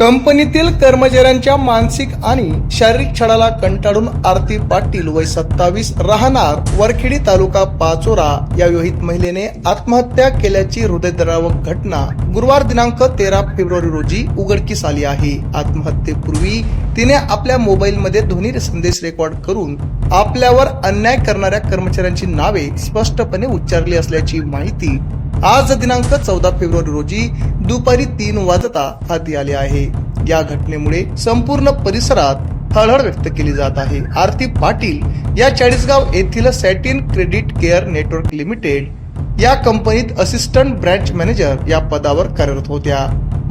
कंपनीतील कर्मचाऱ्यांच्या मानसिक आणि शारीरिक छळाला कंटाळून आरती पाटील वय सत्तावीस राहणार वरखेडी तालुका पाचोरा या विवाहित महिलेने आत्महत्या केल्याची हृदयद्रावक घटना गुरुवार दिनांक तेरा फेब्रुवारी रोजी उघडकीस आली आहे. आत्महत्येपूर्वी तिने आपल्या मोबाईलमध्ये ध्वनी संदेश रेकॉर्ड करून आपल्यावर अन्याय करणाऱ्या कर्मचाऱ्यांची नावे स्पष्टपणे उच्चारली असल्याची माहिती आज दिनांक चौदा फेब्रुवारी रोजी दुपारी तीन वाजता हाती आले आहे. या घटनेमुळे संपूर्ण परिसरात हळहळ व्यक्त केली जात आहे. आरती पाटील या चाळीसगाव येथील satin credit care network limited या कंपनीत असिस्टंट ब्रँच मॅनेजर या पदावर कार्यरत होत्या.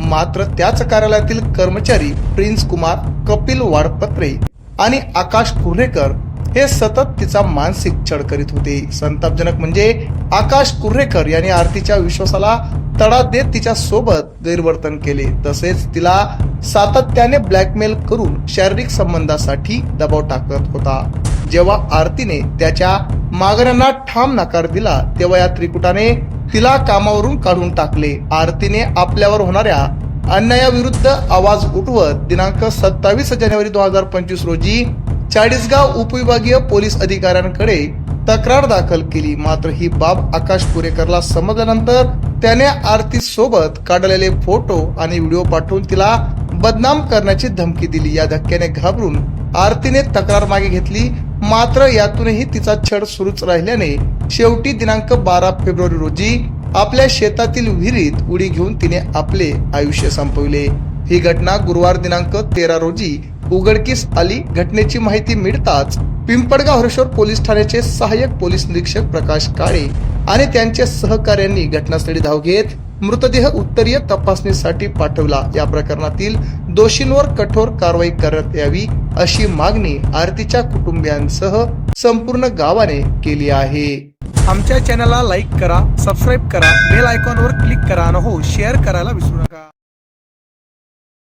मात्र त्याच कार्यालयातील कर्मचारी प्रिन्स कुमार कपिल वाडपत्रे आणि आकाश कुर्हेकर हे सतत तिचा मानसिक छळ करीत होते. संतापजनक म्हणजे आकाश कुर्रेकर यांनी आरतीच्या विश्वासाला तडा देत तिच्या सोबत गैरवर्तन केले. तसेच तिला सातत्याने ब्लॅकमेल करून शारीरिक संबंधासाठी दबाव टाकत होता. जेव्हा आरतीने त्याच्या मागण्यांना ठाम नकार दिला तेव्हा या त्रिकुटाने तिला कामावरून काढून टाकले. आरतीने आपल्यावर होणाऱ्या अन्यायाविरुद्ध आवाज उठवत दिनांक सत्तावीस जानेवारी दोन हजार पंचवीस रोजी चाळीसगाव उपविभागीय पोलीस अधिकाऱ्यांकडे तक्रार दाखल केली. मात्र ही बाब आकाश पुरेकरला समजल्यानंतर त्याने आरती सोबत काढलेले फोटो आणि व्हिडिओ पाठवून तिला बदनाम करण्याची धमकी दिली. या धक्क्याने घाबरून आरतीने तक्रार मागे घेतली. मात्र यातूनही तिचा छळ सुरूच राहिल्याने शेवटी दिनांक बारा फेब्रुवारी रोजी आपल्या शेतातील विहिरीत उडी घेऊन तिने आपले आयुष्य संपविले. ही घटना गुरुवार दिनांक तेरा रोजी उघडकीस आली घटनेची माहिती मिळताच पिंपळगाव हरेश्वर पोलीस ठाण्याचे सहाय्यक पोलीस निरीक्षक प्रकाश काळे आणि त्यांच्या सहकार्यांनी घटनास्थळी धाव घेत मृतदेह उत्तरीय तपासणीसाठी पाठवला. या प्रकरणातील दोषींवर कठोर कारवाई करण्यात यावी अशी मागणी आरतीच्या कुटुंबियांसह संपूर्ण गावाने केली आहे. आमच्या चॅनलला लाईक करा सबस्क्राईब करा बेल आयकॉनवर क्लिक करा आणि हो शेअर करायला विसरू नका.